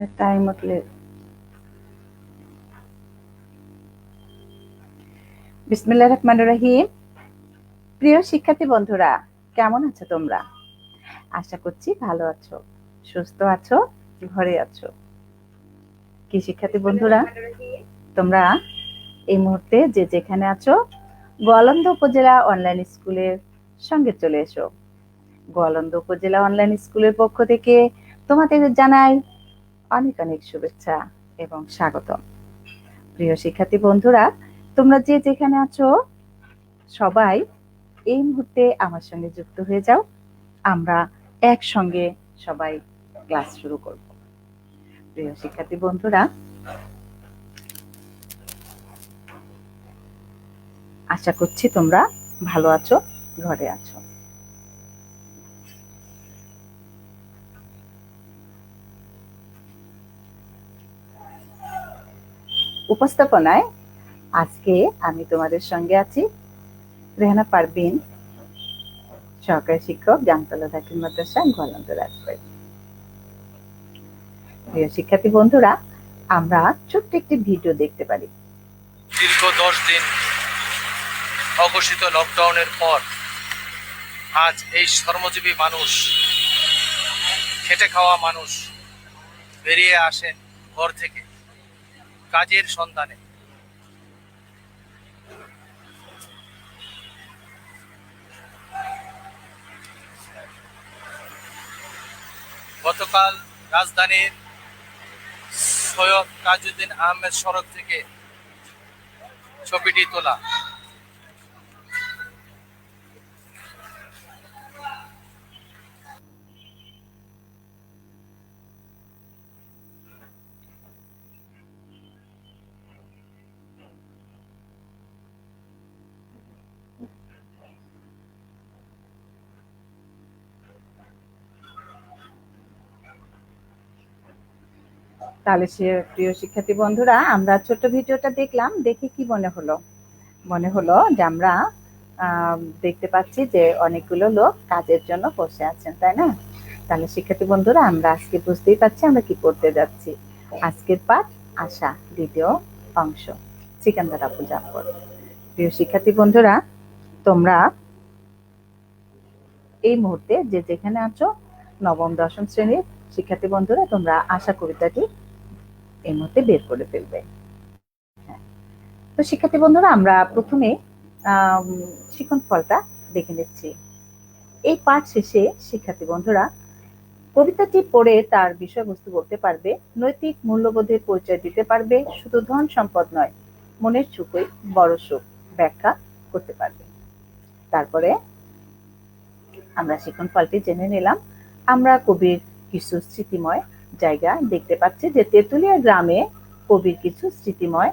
Time উঠলে বিসমিল্লাহ রহমান রহিম। প্রিয় শিক্ষার্থী বন্ধুরা, কেমন আছো তোমরা? আশা করছি ভালো আছো, সুস্থ আছো, ঘরে আছো। কি শিক্ষার্থী বন্ধুরা? তোমরা এই মুহূর্তে যে যেখানে আছো, গোয়ালন্দ উপজেলা অনলাইন স্কুলের সঙ্গে চলে এসো। গোয়ালন্দ উপজেলা অনলাইন স্কুলের পক্ষ থেকে তোমাদের জানাই অনেক অনেক শুভেচ্ছা এবং স্বাগতম। প্রিয় শিক্ষার্থী বন্ধুরা, তোমরা যে যেখানে আছো, সবাই এই মুহূর্তে আমার সঙ্গে যুক্ত হয়ে যাও। আমরা একসঙ্গে সবাই ক্লাস শুরু করব। প্রিয় শিক্ষার্থী বন্ধুরা, আশা করছি তোমরা ভালো আছো, ঘরে আছো। উপস্থাপনায় আজকে আমি তোমাদের সঙ্গে আছি রেহানা পারবিন সহকারী শিক্ষক জামতলা দাখিল মাদ্রাসা, গোয়ালন্দ রাজবাড়ি। প্রিয় শিক্ষার্থী বন্ধুরা, আমরা ছোট্ট একটি ভিডিও দেখতে পারি। দীর্ঘ দশ দিন অঘোষিত লকডাউনের পর আজ এই শ্রমজীবী মানুষ, খেটে খাওয়া মানুষ বেরিয়ে আসেন ঘর থেকে। কাজের সন্ধানে। গতকাল রাজধানীর সৈয়দ কাজুদ্দিন আহমেদ সড়ক থেকে ছবিটি তোলা। তাহলে সে প্রিয় শিক্ষার্থী বন্ধুরা, আমরা ছোট্ট ভিডিওটা দেখলাম, দেখে কি মনে হলো? মনে হলো যে আমরা দেখতে পাচ্ছি যে অনেকগুলো লোক কাজের জন্য বসে আছেন, তাই না? তাহলে শিক্ষার্থী বন্ধুরা, আমরা আজকে বুঝতেই পারছি আমরা কি করতে যাচ্ছি। আজকের পাঠ আশা, দ্বিতীয় অংশ, সিকান্দার আপু জাফর। প্রিয় শিক্ষার্থী বন্ধুরা, তোমরা এই মুহূর্তে যে যেখানে আছো, নবম, দশম শ্রেণির শিক্ষার্থী বন্ধুরা, তোমরা আশা কবিতাটি এই মুহূর্তে বের করে ফেলবে। হ্যাঁ। তো শিক্ষার্থী বন্ধুরা, আমরা প্রথমে শিখন ফলটা দেখে নিচ্ছি। এই পাঠ শেষে শিক্ষার্থী বন্ধুরা, কবিতাটি পড়ে তার বিষয়বস্তু বলতে পারবে, নৈতিক মূল্যবোধের পরিচয় দিতে পারবে, শুধু ধন সম্পদ নয়, মনের সুখই বড় সুখ ব্যাখ্যা করতে পারবে। তারপরে আমরা শিখন ফলটি জেনে নিলাম। আমরা কবির কিছু স্মৃতিময় জায়গা দেখতে পাচ্ছি যে তেঁতুলিয়া গ্রামে কবির কিছু স্মৃতিময়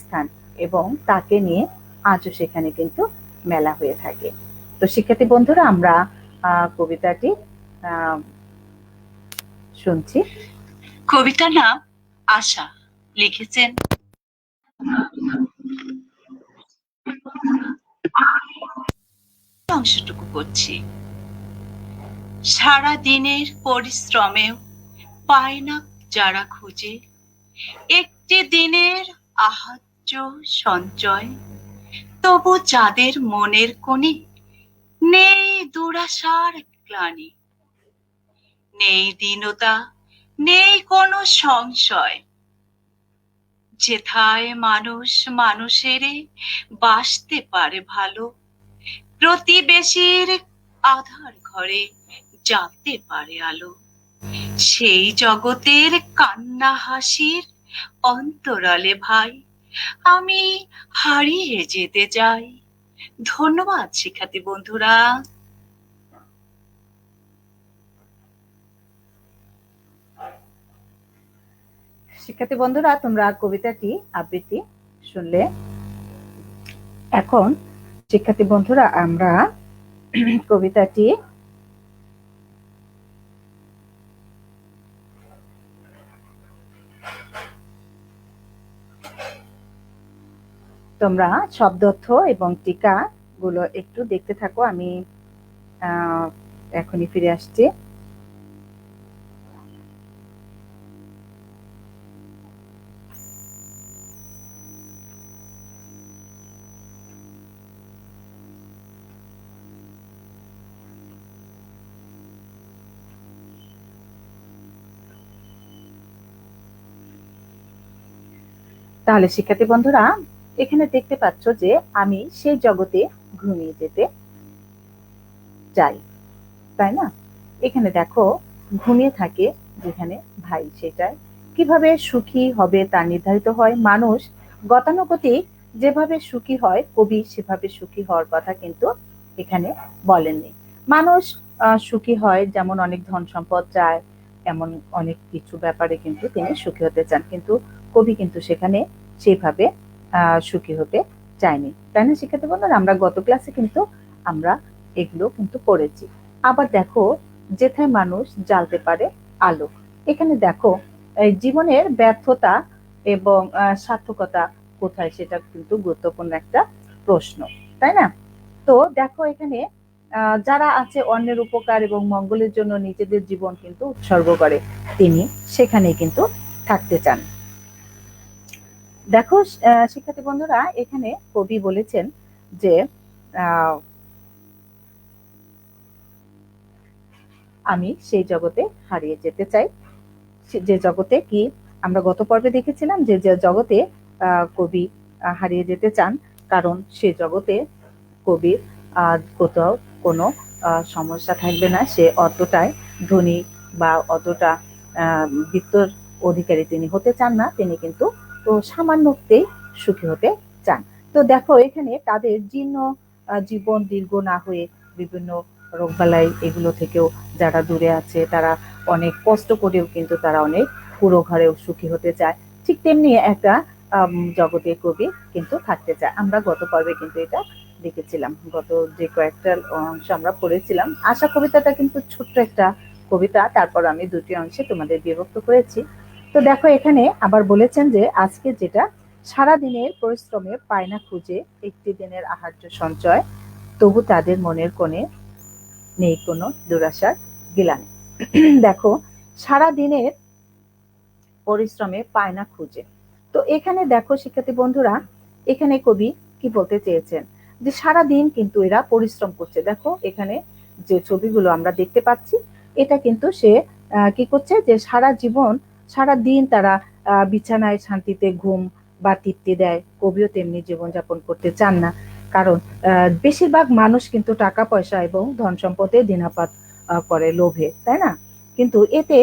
স্থান এবং তাকে নিয়ে আজও সেখানে কিন্তু মেলা হয়ে থাকে। তো শিক্ষার্থী বন্ধুরা, আমরা কবিতাটি শুনছি। কবিতার নাম আশা। লিখেছেন অংশটুকু করছি। সারা দিনের পরিশ্রমেও পায় না যারা খুঁজে। একটি দিনের আহার্য সঞ্চয়, তবু যাদের মনের কোণে নেই দুরাশার গ্লানি। নেই দীনতা, নেই কোনো সংশয়। যেথায় মানুষ মানুষেরে বাসতে পারে ভালো, প্রতিবেশীর আধার ঘরে জ্বালতে পারে আলো। সেই জগতের কান্না হাসির অন্তরালে ভাই। আমি হারিয়ে যেতে চাই। ধন্যবাদ শিক্ষার্থী বন্ধুরা। শিক্ষার্থী বন্ধুরা, তোমরা কবিতাটি, আবৃত্তি শুনলে। এখন, শিক্ষার্থী বন্ধুরা, আমরা কবিতাটি তোমরা শব্দার্থ এবং টিকা গুলো একটু দেখতে থাকো, আমি এখনই ফিরে আসছি। তাহলে শিক্ষার্থী বন্ধুরা এখানে দেখতে পাচ্ছ যে আমি সেই জগতে ঘুমিয়ে যেতে চাই তাই না? এখানে দেখো ঘুমিয়ে থাকে যেখানে ভাই সেটাই। কীভাবে সুখী হবে তা নির্ধারিত হয়। মানুষ গতানুগতিক যেভাবে সুখী হয় কবি সেভাবে সুখী হওয়ার কথা কিন্তু এখানে বলেননি। মানুষ সুখী হয় যেমন অনেক ধন সম্পদ চায় এমন অনেক কিছু ব্যাপারে কিন্তু তিনি সুখী হতে চান। কিন্তু কবি কিন্তু সেখানে সেইভাবে আহ, সুখী হতে চায়নি তাই না, শিক্ষার্থী বন্ধুরা? আমরা গত ক্লাসে কিন্তু আমরা এগুলো কিন্তু করেছি। আবার দেখো, যেথায় মানুষ জ্বালতে পারে আলো এখানে দেখো জীবনের ব্যর্থতা এবং সার্থকতা কোথায় সেটা কিন্তু গুরুত্বপূর্ণ একটা প্রশ্ন। তাই না? তো দেখো এখানে যারা আছে অন্যের উপকার এবং মঙ্গলের জন্য নিজেদের জীবন কিন্তু উৎসর্গ করে, তিনি সেখানেই কিন্তু থাকতে চান। দেখো শিক্ষার্থী বন্ধুরা, এখানে কবি বলেছেন যে আমি সেই জগতে হারিয়ে যেতে চাই। যে জগতে কি আমরা গত পর্বে দেখেছিলাম যে যে জগতে কবি হারিয়ে যেতে চান, কারণ সে জগতে কবির কোথাও কোনো সমস্যা থাকবে না। সে অতটাই ধনী বা অতটা বিত্তর অধিকারী তিনি হতে চান না। তিনি কিন্তু তো সামান্যতেই সুখী হতে চান। তো দেখো এখানে তাদের জীর্ণ জীবন দীর্ঘ না হয়ে বিভিন্ন রোগবালাই এগুলো থেকেও যারা দূরে আছে তারা অনেক কষ্ট করেও কিন্তু তারা অনেক পুরো ঘরেও সুখী হতে চায়। ঠিক তেমনি একটা আম, জগতে কবি কিন্তু থাকতে চায়। আমরা গত পর্বে কিন্তু এটা দেখেছিলাম। গত যে কয়েকটা অংশ আমরা পড়েছিলাম আশা কবিতাটা কিন্তু ছোট্ট একটা কবিতা। তারপর আমি দুটি অংশে তোমাদের বিভক্ত করেছি। তো দেখো, এখানে আবার বলেছেন যে আজকে যেটা সারা দিনের পরিশ্রমে পায় না খুঁজে একটি দিনের আহার্য সঞ্চয়। তবু তাদের মনের কোণে নেই কোনো দুরাশার গিলানি। দেখো সারা দিনের পরিশ্রমে পায় না খুঁজে। তো এখানে দেখো, শিক্ষার্থী বন্ধুরা, এখানে কবি কি বলতে চেয়েছেন? যে সারা দিন কিন্তু এরা পরিশ্রম করছে। দেখো, এখানে যে ছবিগুলো আমরা দেখতে পাচ্ছি, এটা কিন্তু সে কি করছে? যে সারা জীবন সারা দিন তারা বিছানায় শান্তিতে ঘুম বা তৃপ্তি দেয়। কবিও তেমনি জীবনযাপন করতে চান না। কারণ বেশিরভাগ মানুষ কিন্তু টাকা পয়সা এবং ধন সম্পদে দিনাপাত করে লোভে, তাই না? কিন্তু এতে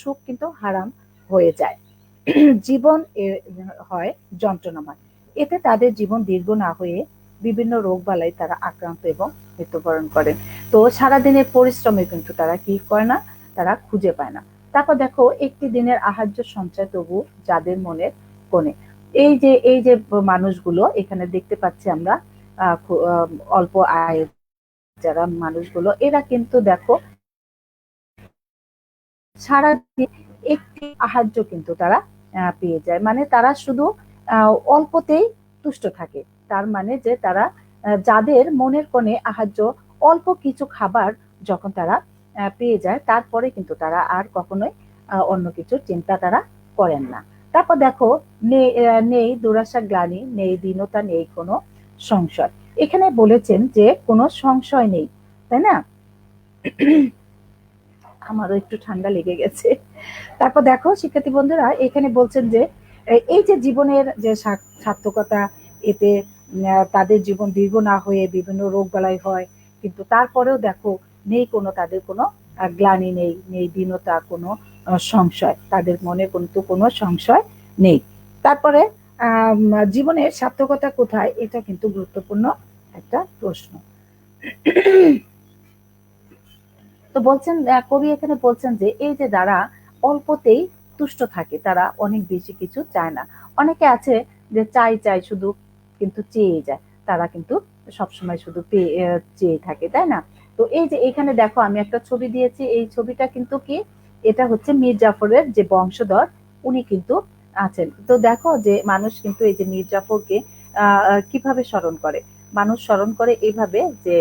সুখ কিন্তু হারাম হয়ে যায়। জীবন হয় যন্ত্রণাময়। এতে তাদের জীবন দীর্ঘ না হয়ে বিভিন্ন রোগ বালাই তারা আক্রান্ত এবং মৃত্যুবরণ করেন তো সারাদিনের পরিশ্রমে কিন্তু তারা কি করে না? তারা খুঁজে পায় না। তারপর দেখো, একটি দিনের আহার্য সঞ্চয় তবু যাদের মনের কোণে। এই যে এই যে মানুষগুলো, এখানে দেখতে পাচ্ছি আমরা অল্প আয়ের যারা মানুষগুলো, এরা কিন্তু দেখো সারাদিন একটি আহার্য কিন্তু তারা পেয়ে যায়। মানে তারা শুধু অল্পতেই তুষ্ট থাকে। তার মানে যে তারা যাদের মনের কোণে আহার্য অল্প কিছু খাবার যখন তারা পেয়ে যায়। তারপরে কিন্তু তারা আর কখনোই অন্য কিছুর চিন্তা তারা করেন না। তারপর দেখো নেই দুরাশা গ্লানি, নেই দীনতা, নেই কোনো সংশয়। এখানে বলেছেন যে কোনো সংশয় নেই, তাই না? আমারও একটু ঠান্ডা লেগে গেছে। তারপর দেখো, শিক্ষার্থী বন্ধুরা, এখানে বলছেন যে এই যে জীবনের যে সার- সার্থকতা, এতে তাদের জীবন দীর্ঘ না হয়ে বিভিন্ন রোগ বালাই হয়, কিন্তু তারপরেও দেখো নেই কোনো, তাদের কোনো গ্লানি নেই নেই দীনতা, কোনো সংশয়। তাদের মনে কিন্তু কোনো সংশয় নেই। তারপরে জীবনের সার্থকতা কোথায়? এটা কিন্তু গুরুত্বপূর্ণ একটা প্রশ্ন। তো বলছেন কবি এখানে বলছেন যে, এই যে যারা অল্পতেই তুষ্ট থাকে, তারা অনেক বেশি কিছু চায় না। অনেকে আছে যে চাই চাই শুধু কিন্তু চেয়ে যায়। তারা কিন্তু সবসময় শুধু পেয়ে চেয়ে থাকে, তাই না? তো এই যে এখানে দেখো আমি একটা ছবি দিয়েছি। এই ছবিটা কিন্তু কি? এটা হচ্ছে মীর জাফরের যে বংশধর উনি কিন্তু আছেন। তো দেখো যে মানুষ কিন্তু এই যে মীর জাফরকে কীভাবে স্মরণ করে? মানুষ স্মরণ করে এইভাবে যে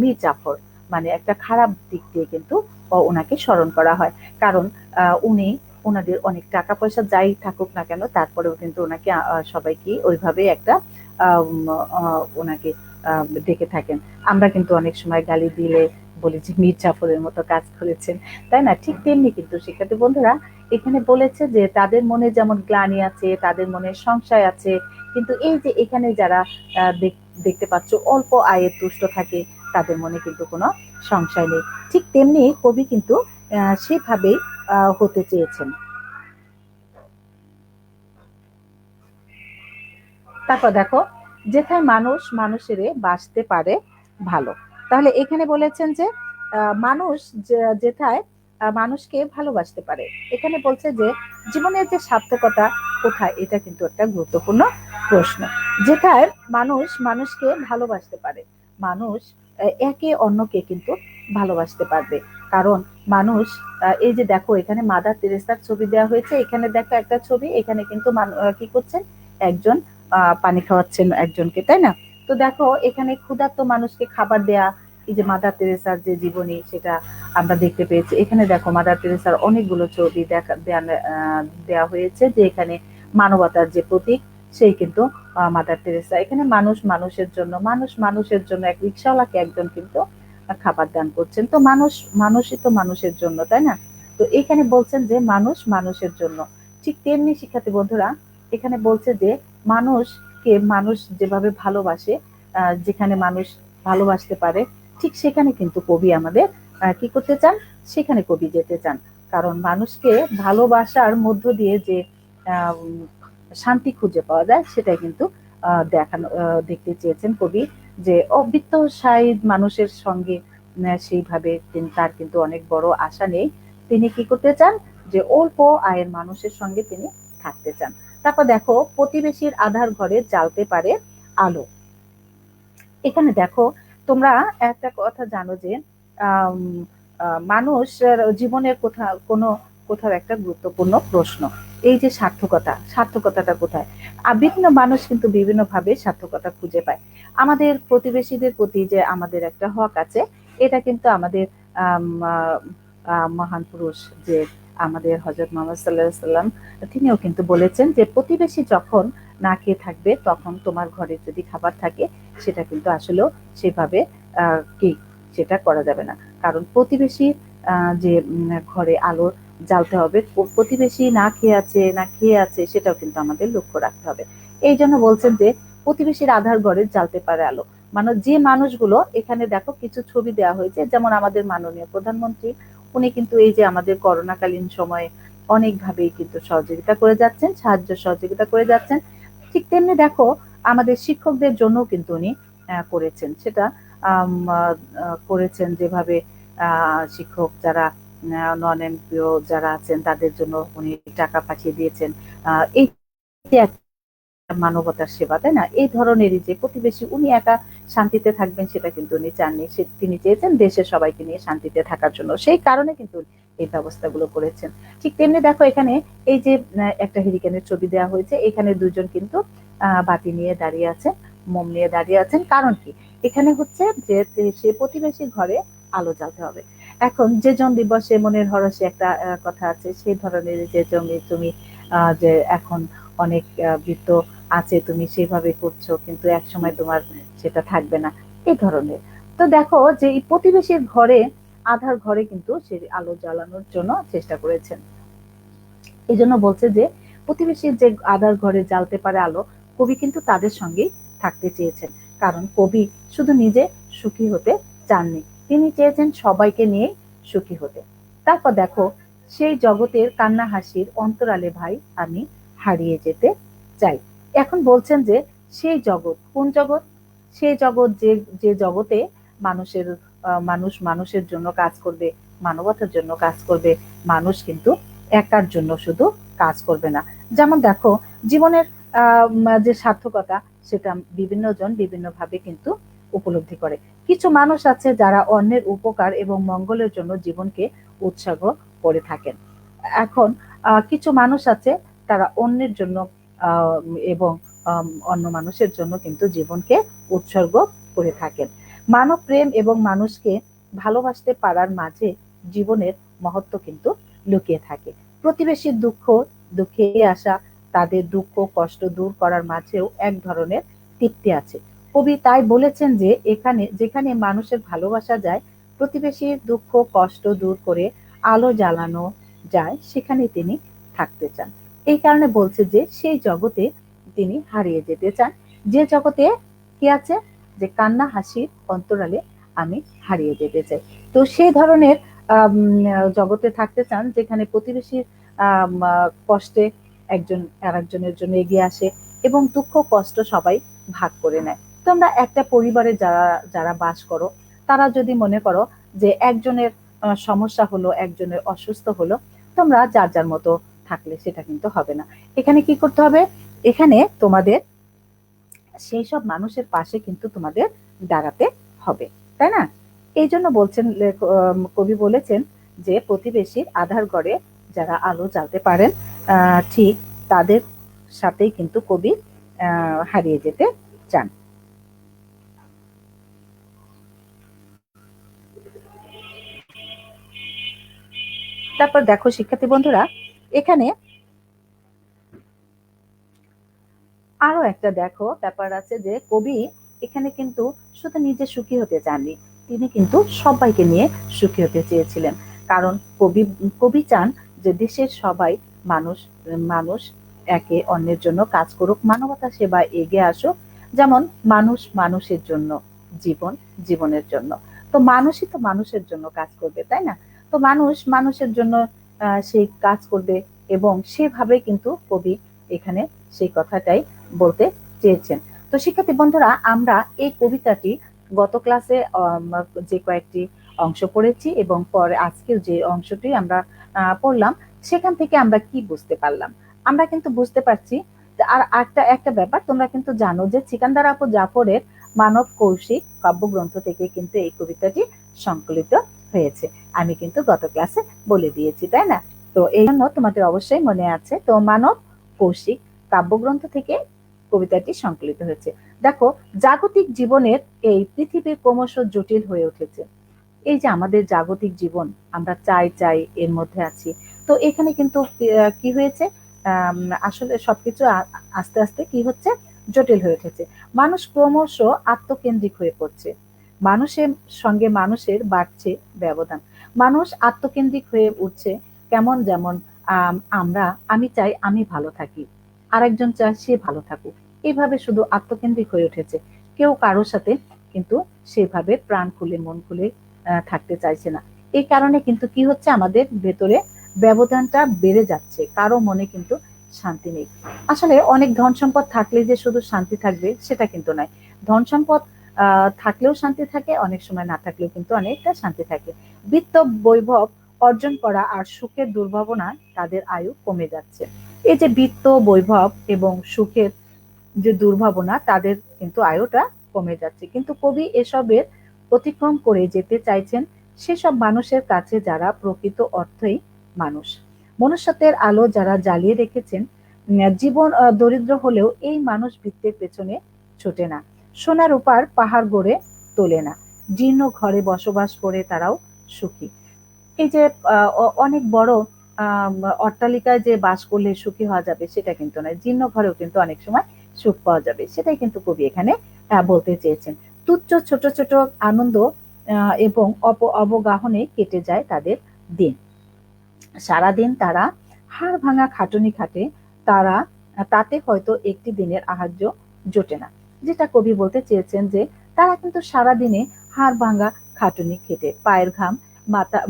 মীর জাফর মানে একটা খারাপ দিক দিয়ে কিন্তু ওনাকে স্মরণ করা হয়। কারণ উনি ওনাদের অনেক টাকা পয়সা যাই থাকুক না কেন তারপরেও কিন্তু ওনাকে সবাইকে ওইভাবে একটা আহ, ওনাকে ডেকে থাকেন। আমরা কিন্তু অনেক সময় গালি দিলে বলি যে, মীর জাফরের মতো কাজ করেছেন। তাই না? ঠিক তেমনি কিন্তু শিক্ষার্থী বন্ধুরা এখানে বলেছে যে, তাদের মনে যেমন গ্লানি আছে, তাদের মনে সংশয় আছে। কিন্তু এই যে, এখানে যারা দেখতে পাচ্ছ, অল্প আয়ের তুষ্ট থাকে, তাদের মনে কিন্তু কোনো সংশয় নেই। ঠিক তেমনি কবি কিন্তু সেভাবেই হতে চেয়েছেন। তারপর দেখো, যেথায় মানুষ মানুষের বাঁচতে পারে ভালো। তাহলে এখানে বলেছেন যে মানুষ যেথায় মানুষকে ভালোবাসতে পারে। এখানে বলছে যে, জীবনের যে সার্থকতা কোথায়? এটা কিন্তু একটা গুরুত্বপূর্ণ প্রশ্ন। যেটায় মানুষ মানুষকে ভালোবাসতে পারে, মানুষ একে অন্যকে কিন্তু ভালোবাসতে পারবে। কারণ মানুষ এই যে দেখো, এখানে মাদার তেরেসার ছবি দেওয়া হয়েছে। এখানে দেখো একটা ছবি, এখানে কিন্তু কি করছেন? একজন পানি খাওয়াচ্ছেন একজনকে, তাই না? তো দেখো, এখানে ক্ষুধার্ত মানুষকে খাবার দেয়া, এই যে মাদার তেরেসার যে জীবনী, সেটা আমরা দেখতে পেয়েছি। এখানে দেখো, মাদার তেরেসার অনেকগুলো ছবি দেখা, দেয়া- হয়েছে যে এখানে মানবতার যে প্রতীক, সেই কিন্তু মাদার তেরেসা এখানে মানুষ মানুষের জন্য, মানুষ মানুষের জন্য এক রিক্সাওয়ালাকে একজন কিন্তু খাবার দান করছেন। তো মানুষ, মানুষই তো মানুষের জন্য, তাই না? তো এখানে বলছেন যে মানুষ মানুষের জন্য। ঠিক তেমনি শিক্ষার্থী বন্ধুরা, এখানে বলছে যে মানুষকে মানুষ যেভাবে ভালোবাসে যেখানে মানুষ ভালোবাসতে পারে, ঠিক সেখানে কিন্তু কবি আমাদের কি করতে চান? সেখানে কবি যেতে চান। কারণ মানুষকে ভালোবাসার মধ্য দিয়ে যে শান্তি খুঁজে পাওয়া যায়, সেটাই কিন্তু দেখানো দেখতে চেয়েছেন কবি যে অবিত্তশায়ী মানুষের সঙ্গে সেইভাবে তার কিন্তু অনেক বড় আশা নেই। তিনি কি করতে চান? যে অল্প আয়ের মানুষের সঙ্গে তিনি থাকতে চান। তারপর দেখো প্রতিবেশীর আধার ঘরে জ্বালতে পারে আলো। এখানে দেখো তোমরা একটা কথা জানো যে মানুষের জীবনের কোথাও কোনো কোথাও একটা গুরুত্বপূর্ণ প্রশ্ন। এই যে সার্থকতা সার্থকতাটা কোথায়? আহ, বিভিন্ন মানুষ কিন্তু বিভিন্ন ভাবে সার্থকতা খুঁজে পায়। আমাদের প্রতিবেশীদের প্রতি যে আমাদের একটা হক আছে এটা কিন্তু আমাদের মহান পুরুষ যে আমাদের হজরত মোহাম্মদ সাল্লাহ সাল্লাম তিনিও কিন্তু বলেছেন যে প্রতিবেশী যখন না খেয়ে থাকবে, তখন তোমার ঘরে যদি খাবার থাকে, সেটা কিন্তু আসলেও সেভাবে কি সেটা করা যাবে না। কারণ প্রতিবেশী যে ঘরে আলো জ্বালতে হবে, প্রতিবেশী না খেয়ে আছে, না খেয়ে আছে, সেটাও কিন্তু আমাদের লক্ষ্য রাখতে হবে। এই জন্য বলছেন যে প্রতিবেশীর আধার ঘরে জ্বালতে পারে আলো। মানে যে মানুষগুলো এখানে দেখো কিছু ছবি দেওয়া হয়েছে, যেমন আমাদের মাননীয় প্রধানমন্ত্রী, উনি কিন্তু এই যে আমাদের করোনাকালীন সময়ে অনেকভাবেই কিন্তু সহযোগিতা করে যাচ্ছেন, সাহায্য সহযোগিতা করে যাচ্ছেন। ঠিক তেমনি দেখো আমাদের শিক্ষকদের জন্য কিন্তু উনি করেছেন। সেটা করেছেন যেভাবে শিক্ষক যারা নন এমপিও যারা আছেন তাদের জন্য উনি টাকা পাঠিয়ে দিয়েছেন। এই মানবতার সেবা, তাই না? এই ধরনেরই যে প্রতিবেশী, উনি একা শান্তিতে থাকবেন সেটা কিন্তু উনি চাননি। তিনি চেয়েছেন দেশের সবাইকে নিয়ে শান্তিতে থাকার জন্য। সেই কারণে কিন্তু এই ব্যবস্থাগুলো করেছেন। ঠিক তেমনি দেখো এখানে এই যে একটা হেরিকেনের ছবি দেওয়া হয়েছে। এখানে দুজন কিন্তু বাতি নিয়ে দাঁড়িয়ে আছেন, মোম নিয়ে দাঁড়িয়ে আছেন। কারণ কি? এখানে হচ্ছে যে সে প্রতিবেশী ঘরে আলো জ্বালতে হবে। এখন যে জন দিবসে মনের হরসে একটা কথা আছে, সেই ধরনের যে জমি তুমি যে এখন অনেক বৃত্ত আছে, তুমি সেভাবে করছ, কিন্তু এক সময় তোমার সেটা থাকবে না এই ধরনের। তো দেখো যে এই প্রতিবেশীর ঘরে, আধার ঘরে কিন্তু সে আলো জ্বালানোর জন্য চেষ্টা করেছেন। এই জন্য বলছে যে, প্রতিবেশীর যে আধার ঘরে জ্বালতে পারে আলো, কবি কিন্তু তাদের সঙ্গেই থাকতে চেয়েছেন। কারণ কবি শুধু নিজে সুখী হতে চাননি, তিনি চেয়েছেন সবাইকে নিয়ে সুখী হতে। তারপর দেখো, সেই জগতের কান্না হাসির অন্তরালে ভাই, আমি হারিয়ে যেতে চাই। এখন বলছেন যে সেই জগৎ, কোন জগৎ? সেই জগৎ যে যে জগতে মানুষের মানুষ মানুষের জন্য কাজ করবে, মানবতার জন্য কাজ করবে, মানুষ কিন্তু একার জন্য শুধু কাজ করবে না। যেমন দেখো, জীবনের যে সার্থকতা, সেটা বিভিন্ন জন বিভিন্ন ভাবে কিন্তু উপলব্ধি করে। কিছু মানুষ আছে যারা অন্যের উপকার এবং মঙ্গলের জন্য জীবনকে উৎসর্গ করে থাকেন। এখন কিছু মানুষ আছে তারা অন্যের জন্য এবং অন্য মানুষের জন্য কিন্তু জীবনকে উৎসর্গ করে থাকেন। মানব প্রেম এবং মানুষকে ভালোবাসতে পারার মাঝে জীবনের মহত্ব কিন্তু লুকিয়ে থাকে। প্রতিবেশীর দুঃখ, দুঃখে আসা, তাদের দুঃখ, কষ্ট দূর করার মাঝেও এক ধরনের তৃপ্তি আছে। কবি তাই বলেছেন যে, এখানে, যেখানে মানুষের ভালোবাসা যায় প্রতিবেশীর দুঃখ, কষ্ট দূর করে আলো জ্বালানো যায় সেখানে তিনি থাকতে চান। এই কারণে বলছে যে সেই জগতে তিনি হারিয়ে যেতে চান। যে জগতে কি আছে? যে কান্না হাসির অন্তরালে আমি হারিয়ে যেতে চাই। তো সেই ধরনের জগতে থাকতে চান, যেখানে প্রতিবেশীর কষ্টে একজন আরেকজনের জন্য এগিয়ে আসে এবং দুঃখ, কষ্ট সবাই ভাগ করে নেয়। তোমরা একটা পরিবারে যারা যারা বাস করো, তারা যদি মনে করো যে একজনের সমস্যা হলো, একজনের অসুস্থ হলো, তোমরা যার যার মতো থাকলে সেটা কিন্তু হবে না। এখানে কি করতে হবে? এখানে তোমাদের সেই সব মানুষের পাশে কিন্তু তোমাদের দাঁড়াতে হবে, তাই না? এই জন্য বলছেন কবি বলেছেন যে প্রতিবেশীর আধার ঘরে যারা আলো জ্বালতে পারেন ঠিক তাদের সাথেই কিন্তু কবি হারিয়ে যেতে চান। তারপর দেখো শিক্ষার্থী বন্ধুরা এখানে আরও একটা দেখো, ব্যাপার আছে যে কবি এখানে কিন্তু শুধু নিজে সুখী হতে চাননি, তিনি কিন্তু সবাইকে নিয়ে সুখী হতে চেয়েছিলেন। কারণ কবি কবি চান যে দেশের সবাই মানুষ মানুষ একে অন্যের জন্য কাজ করুক, মানবতা সেবায় এগিয়ে আসুক, যেমন মানুষ মানুষের জন্য, জীবন জীবনের জন্য। তো মানুষই তো মানুষের জন্য কাজ করবে, তাই না? তো মানুষ মানুষের জন্য সেই কাজ করবে এবং সেভাবে কিন্তু কবি এখানে সেই কথাটাই বলতে চেয়েছেন। তো শিক্ষার্থী বন্ধুরা, আমরা এই কবিতাটি গত ক্লাসে যে কয়েকটি অংশ পড়েছি এবং পরে আজকের যে অংশটি আমরা পড়লাম, সেখান থেকে আমরা কি বুঝতে পারলাম? আমরা কিন্তু বুঝতে পারছি আর একটা একটা ব্যাপার, তোমরা কিন্তু জানো যে সিকান্দার আপু জাফরের মানব কৌশিক কাব্যগ্রন্থ থেকে কিন্তু এই কবিতাটি সংকলিত হয়েছে। আমি কিন্তু গত ক্লাসে বলে দিয়েছি, তাই না? তো এই জন্য তোমাদের অবশ্যই মনে আছে, তো মানব কৌশিক কাব্যগ্রন্থ থেকে কবিতাটি সংকলিত হয়েছে। দেখো, জাগতিক জীবনের এই পৃথিবী ক্রমশ জটিল হয়ে উঠেছে। এই যে আমাদের জাগতিক জীবন, আমরা চাই চাই এর মধ্যে আছি। তো এখানে কিন্তু কি হয়েছে? আসলে সবকিছু আস্তে আস্তে কি হচ্ছে? জটিল হয়ে উঠেছে। মানুষ ক্রমশ আত্মকেন্দ্রিক হয়ে পড়ছে। মানুষের সঙ্গে মানুষের বাড়ছে ব্যবধান। মানুষ আত্মকেন্দ্রিক হয়ে উঠছে কেমন যেমন আমরা, আমি চাই আমি ভালো থাকি, আরেকজন চায় সে ভালো থাকুক। এইভাবে শুধু আত্মকেন্দ্রিক হয়ে উঠেছে। কেউ কারোর সাথে কিন্তু সেভাবে প্রাণ খুলে, মন খুলে থাকতে চাইছে না। এই কারণে কিন্তু কি হচ্ছে? আমাদের ভেতরে ব্যবধানটা বেড়ে যাচ্ছে। কারও মনে কিন্তু শান্তি নেই। আসলে অনেক ধন সম্পদ থাকলে যে শুধু শান্তি থাকবে, সেটা কিন্তু নয়। ধন সম্পদ থাকলেও শান্তি থাকে, অনেক সময় না থাকলেও কিন্তু অনেকটা শান্তি থাকে। বিত্ত বৈভব অর্জন করা আর সুখের দুর্ভাবনা তাদের আয়ু কমে যাচ্ছে। এই যে বিত্ত বৈভব এবং সুখের যে দুর্ভাবনা, তাদের কিন্তু আয়ুটা কমে যাচ্ছে। কিন্তু কবি এসবের অতিক্রম করে যেতে চাইছেন সেসব মানুষের কাছে যারা প্রকৃত অর্থই মানুষ। মনুষ্যত্বের আলো যারা জ্বালিয়ে রেখেছেন জীবন দরিদ্র হলেও এই মানুষ বৃত্তের পেছনে ছোটে না। সোনার উপার পাহাড় গড়ে তোলে না। জীর্ণ ঘরে বসবাস করে তারাও সুখী। এই যে অনেক বড় অট্টালিকায় যে বাস করলে সুখী হওয়া যাবে সেটা কিন্তু নয়। জীর্ণ ঘরেও কিন্তু অনেক সময় সুখ পাওয়া যাবে। সেটাই কিন্তু কবি এখানে বলতে চেয়েছেন। তুচ্ছ ছোট ছোট আনন্দ এবং অপ অবগাহনে কেটে যায় তাদের দিন। সারাদিন তারা হাড় ভাঙা খাটুনি খাটে, তারা, তাতে হয়তো একটি দিনের আহার্য জোটে না। যেটা কবি বলতে চেয়েছেন যে, তারা কিন্তু সারাদিনে হাড় ভাঙা খাটুনি খেটে, পায়ের ঘাম, মাথা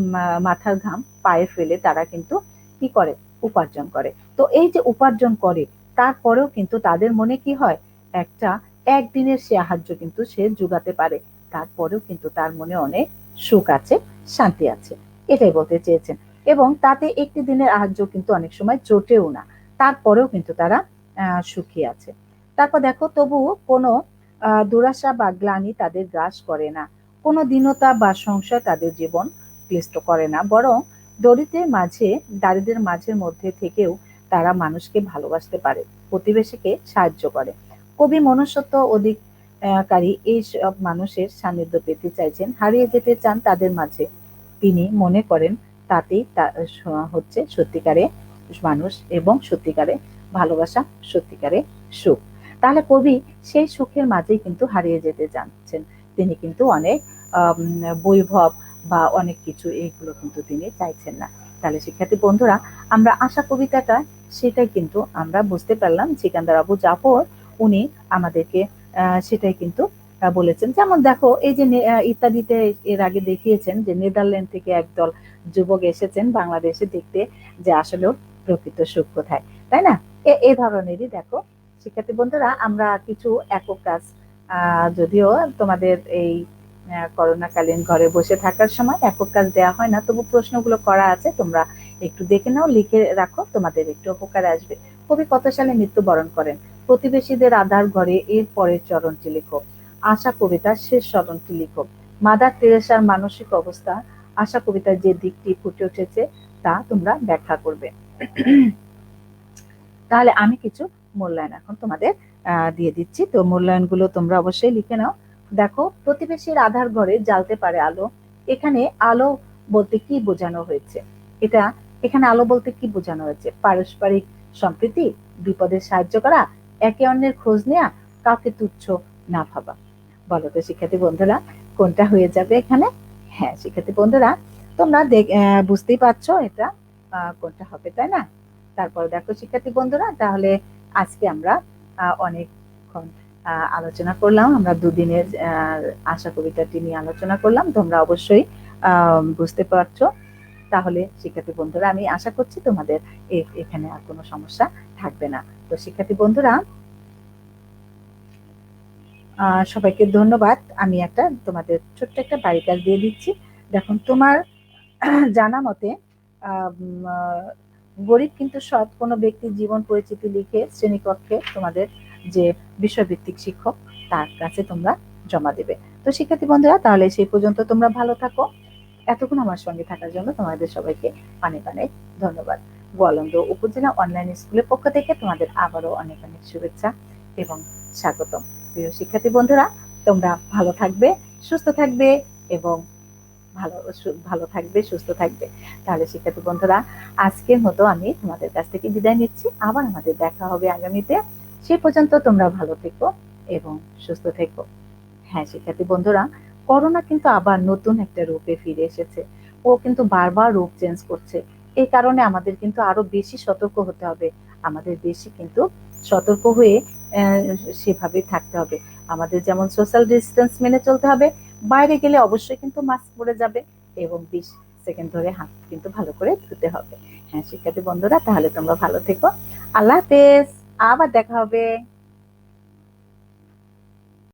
মাথার ঘাম পায়ে ফেলে তারা কিন্তু কি করে? উপার্জন করে। তো এই যে উপার্জন করে, তারপরেও কিন্তু তাদের মনে কি হয়? একটা একদিনের সে আহার্য কিন্তু সে যোগাতে পারে। তারপরেও কিন্তু তার মনে অনেক সুখ আছে, শান্তি আছে। এটাই বলতে চেয়েছেন। এবং তাতে একটি দিনের আহার্য কিন্তু অনেক সময় জোটেও না। তারপরেও কিন্তু তারা সুখী আছে। তারপর দেখো, তবু কোনো দুরাশা বা গ্লানি তাদের গ্রাস করে না। কোনো দীনতা বা সংশয় তাদের জীবন ক্লিষ্ট করে না। বরং দরিদ্রের মাঝে, দারিদ্রের মাঝের মধ্যে থেকেও তারা মানুষকে ভালোবাসতে পারে, প্রতিবেশীকে সাহায্য করে। কবি মনুষ্যত্ব অধিকারী এই সব মানুষের সান্নিধ্য পেতে চাইছেন, হারিয়ে যেতে চান তাদের মাঝে। তিনি মনে করেন তাতেই হচ্ছে সত্যিকারে মানুষ এবং সত্যিকারে ভালোবাসা, সত্যিকারে সুখ। তাহলে কবি সেই সুখের মাঝেই কিন্তু হারিয়ে যেতে চাচ্ছেন তিনি কিন্তু অনেক বৈভব বা অনেক কিছু এইগুলো কিন্তু তিনি চাইছেন না। তাহলে শিক্ষার্থী বন্ধুরা, আমরা আশা কবিতাটা সেটাই কিন্তু আমরা বুঝতে পারলাম। সিকান্দার আবু জাফর উনি আমাদেরকে সেটাই কিন্তু বলেছেন। যেমন দেখো, এই যে ইত্যাদিতে এর আগে দেখিয়েছেন যে নেদারল্যান্ড থেকে একদল যুবক এসেছেন বাংলাদেশে দেখতে যে আসলে প্রকৃত সুখ কোথায়। তাই না? এ ধরনেরই দেখো শিক্ষার্থী বন্ধুরা, আমরা কিছু একক কাজ যদিও তোমাদের এই করোনাকালীন ঘরে বসে থাকার সময় একক কাজ দেওয়া হয় না, তবু প্রশ্নগুলো করা আছে, তোমরা একটু দেখে নাও, লিখে রাখো, তোমাদের একটু উপকার আসবে। কবি কত সালে মৃত্যুবরণ করেন? প্রতিবেশীদের আধার ঘরে এর পরের চরণটি লিখো। আশা কবিতার শেষ চরণটি লিখো। মাদার তেরেসার মানসিক অবস্থা, আশা কবিতার যে দিকটি ফুটে উঠেছে, তা তোমরা ব্যাখ্যা করবে। তাহলে আমি কিছু মূল্যায়ন এখন তোমাদের দিয়ে দিচ্ছি। তো মূল্যায়নগুলো তোমরা অবশ্যই লিখে নাও। দেখো, প্রতিবেশীর আধার ঘরে জ্বালতে পারে আলো। এখানে আলো বলতে কি বোঝানো হয়েছে? এটা, এখানে আলো বলতে কি বোঝানো হয়েছে? পারস্পরিক সম্প্রীতি বিপদে সাহায্য করা, একে অন্যের খোঁজ নেয়া, কাউকে তুচ্ছ না ভাবা। বলো তো শিক্ষার্থী বন্ধুরা, কোনটা হয়ে যাবে এখানে? হ্যাঁ শিক্ষার্থী বন্ধুরা, তোমরা বুঝতেই পারছ এটা কোনটা হবে তাই না? তারপর দেখো শিক্ষার্থী বন্ধুরা, তাহলে আজকে আমরা অনেকক্ষণ আলোচনা করলাম। আমরা দুদিনের আশা কবিতাটি নিয়ে আলোচনা করলাম। তোমরা অবশ্যই বুঝতে পারছ। তাহলে শিক্ষার্থী বন্ধুরা, আমি আশা করছি তোমাদের এখানে আর কোনো সমস্যা থাকবে না। তো শিক্ষার্থী বন্ধুরা সবাইকে ধন্যবাদ। আমি একটা, তোমাদের ছোট্ট একটা বাড়ি কাজ দিয়ে দিচ্ছি। দেখুন, তোমার জানা মতে গরিব কিন্তু সৎ কোনো ব্যক্তির জীবন পরিচিতি লিখে শ্রেণীকক্ষে তোমাদের যে বিষয়ভিত্তিক শিক্ষক, তার কাছে তোমরা জমা দেবে। তো শিক্ষার্থী বন্ধুরা, তাহলে সেই পর্যন্ত তোমরা ভালো থাকো। এতক্ষণ আমার সঙ্গে থাকার জন্য তোমাদের সবাইকে পানি পানে ধন্যবাদ। গোয়ালন্দ উপজেলা অনলাইন স্কুলের পক্ষ থেকে তোমাদের আবারও অনেক অনেক শুভেচ্ছা এবং স্বাগতম। প্রিয় শিক্ষার্থী বন্ধুরা, তোমরা ভালো থাকবে, সুস্থ থাকবে এবং ভালো ভালো থাকবে, সুস্থ থাকবে। তাহলে শিক্ষার্থী বন্ধুরা, আজকের মতো আমি তোমাদের কাছ থেকে বিদায় নিচ্ছি। আবার আমাদের দেখা হবে আগামীতে। সে পর্যন্ত তোমরা ভালো থেকো এবং সুস্থ থেকো। হ্যাঁ শিক্ষার্থী বন্ধুরা, করোনা কিন্তু আবার নতুন একটা রূপে ফিরে এসেছে। ও কিন্তু বারবার রূপ চেঞ্জ করছে। এই কারণে আমাদের কিন্তু আরও বেশি সতর্ক হতে হবে। আমাদের বেশি কিন্তু সতর্ক হয়ে সেভাবে থাকতে হবে। আমাদের যেমন সোশ্যাল ডিস্টেন্স মেনে চলতে হবে বাইরে গেলে অবশ্যই কিন্তু মাস্ক পরে যাবে এবং বিশ সেকেন্ড ধরে হাত কিন্তু ভালো করে ধুতে হবে। হ্যাঁ শিক্ষার্থী বন্ধুরা, তাহলে তোমরা ভালো থেকো। আল্লাহ হাফেজ। আবার দেখা হবে।